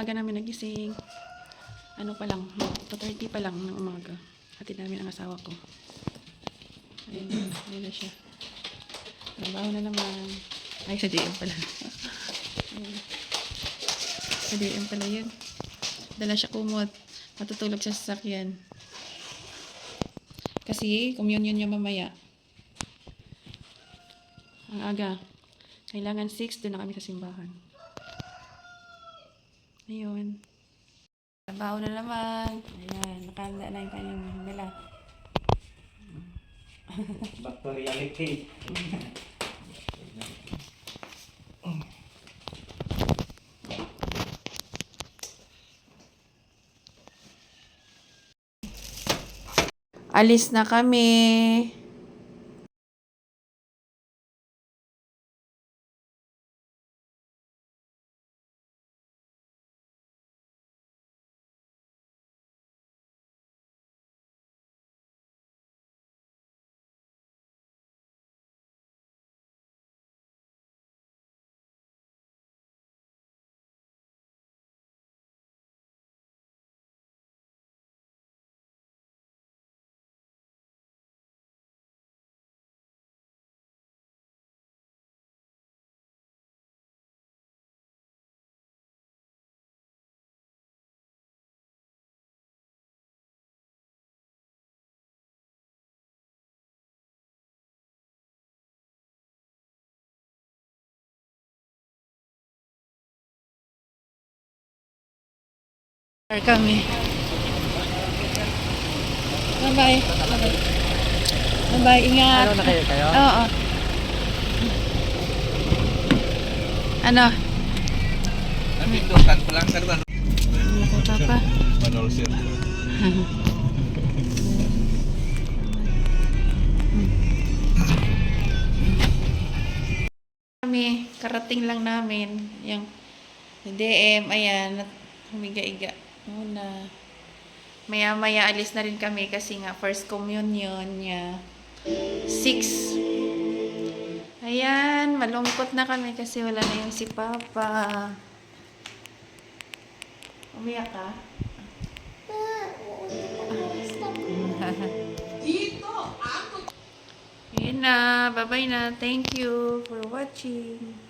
aga namin nagising. Ano pa lang, 2.30 pa lang ng umaga. Hatid namin ang asawa ko. Ayun, ayun na siya. Trabaho na naman. Ay, sa DM pala. Sa DM pala yun. Dala siya kumot. Matutulog siya sa sasakyan. Kasi, communion niya mamaya. Ang aga. Kailangan 6, doon na kami sa simbahan. Ayun. Trabaho na naman. Ayan, nakahanda na yung kanyang nila. Back to reality. Alis na kami. Kami. Bye-bye. Bye-bye. Ingat. Ano na kayo kayo? Oo. Ano? Napindukan pa lang sa ano. Ano ko papa? Manol sir. kami, karating lang namin. Yung DM, ayan, humiga-iga muna. Maya-maya alis na rin kami kasi nga first communion niya. Six. Ayan, malungkot na kami kasi wala na yung si Papa. Umiyak ka? Dito, ako. Yun na. Bye-bye na. Thank you for watching.